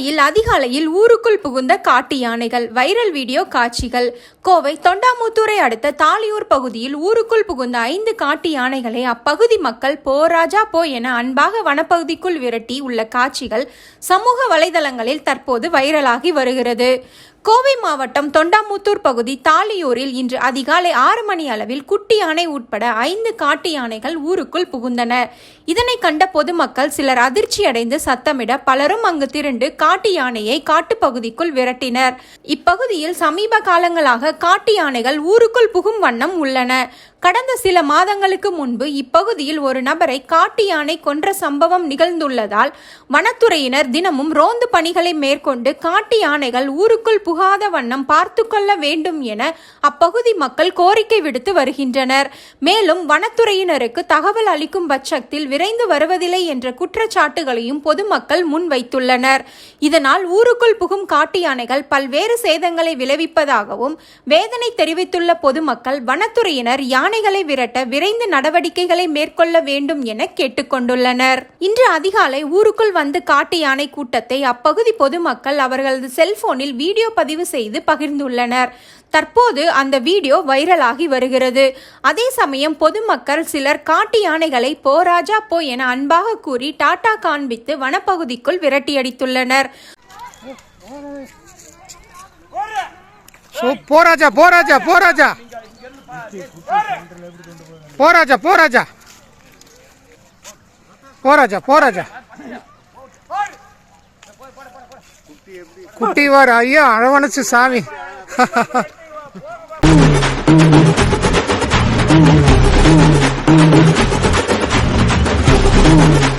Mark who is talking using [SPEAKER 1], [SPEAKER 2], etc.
[SPEAKER 1] கோவையில் அதிகாலையில் ஊருக்குள் புகுந்த காட்டு யானைகள் வைரல் வீடியோ காட்சிகள். கோவை தொண்டாமுத்தூரை அடுத்த தாலியூர் பகுதியில் ஊருக்குள் புகுந்த ஐந்து காட்டு யானைகளை அப்பகுதி மக்கள் போ ராஜா போ என அன்பாக வனப்பகுதிக்குள் விரட்டி உள்ள காட்சிகள் சமூக வலைதளங்களில் தற்போது வைரலாகி வருகிறது. கோவை மாவட்டம் தொண்டாமுத்தூர் பகுதி தாலியூரில் இன்று அதிகாலை ஆறு மணி அளவில் குட்டி யானை உட்பட ஐந்து காட்டு யானைகள் ஊருக்குள் புகுந்தன. இதனை கண்ட பொதுமக்கள் சிலர் அதிர்ச்சியடைந்து சத்தமிட பலரும் அங்கு திரண்டு காட்டு யானையை காட்டுப்பகுதிக்குள் விரட்டினர். இப்பகுதியில் சமீப காலங்களாக காட்டு யானைகள் ஊருக்குள் புகும் வண்ணம் உள்ளன. கடந்த சில மாதங்களுக்கு முன்பு இப்பகுதியில் ஒரு நபரை காட்டு யானை கொன்ற சம்பவம் நிகழ்ந்துள்ளதால் வனத்துறையினர் தினமும் ரோந்து பணிகளை மேற்கொண்டு காட்டு யானைகள் ஊருக்குள் புகாத வண்ணம் பார்த்து கொள்ள வேண்டும் என அப்பகுதி மக்கள் கோரிக்கை விடுத்து வருகின்றனர். மேலும் வனத்துறையினருக்கு தகவல் அளிக்கும் பட்சத்தில் விரைந்து வருவதில்லை என்ற குற்றச்சாட்டுகளையும் பொதுமக்கள் முன்வைத்துள்ளனர். இதனால் ஊருக்குள் புகும் காட்டு யானைகள் பல்வேறு சேதங்களை விளைவிப்பதாகவும் வேதனை தெரிவித்துள்ள பொதுமக்கள் வனத்துறையினர் யானைகளை விரட்ட விரைந்து நடவடிக்கைகளை மேற்கொள்ள வேண்டும் என கேட்டுக்கொண்டுள்ளனர். இன்று அதிகாலை ஊருக்குள் வந்து காட்டு யானை கூட்டத்தை அப்பகுதி பொதுமக்கள் அவர்களது செல்போனில் வீடியோ பதிவு செய்து பகிர்ந்துள்ளனர். தற்போது அந்த வீடியோ வைரலாகி வருகிறது. அதே சமயம் பொதுமக்கள் சிலர் காட்டு யானைகளை போ ராஜா போ என அன்பாக கூறி டாடா காண்பித்து வனப்பகுதிக்குள் விரட்டியடித்துள்ளனர்.
[SPEAKER 2] போராஜா போராஜா போராஜா போராஜா போராஜா போராஜா போராஜா குட்டி வார ஐயா அழவணைச்சு சாமி Thank you.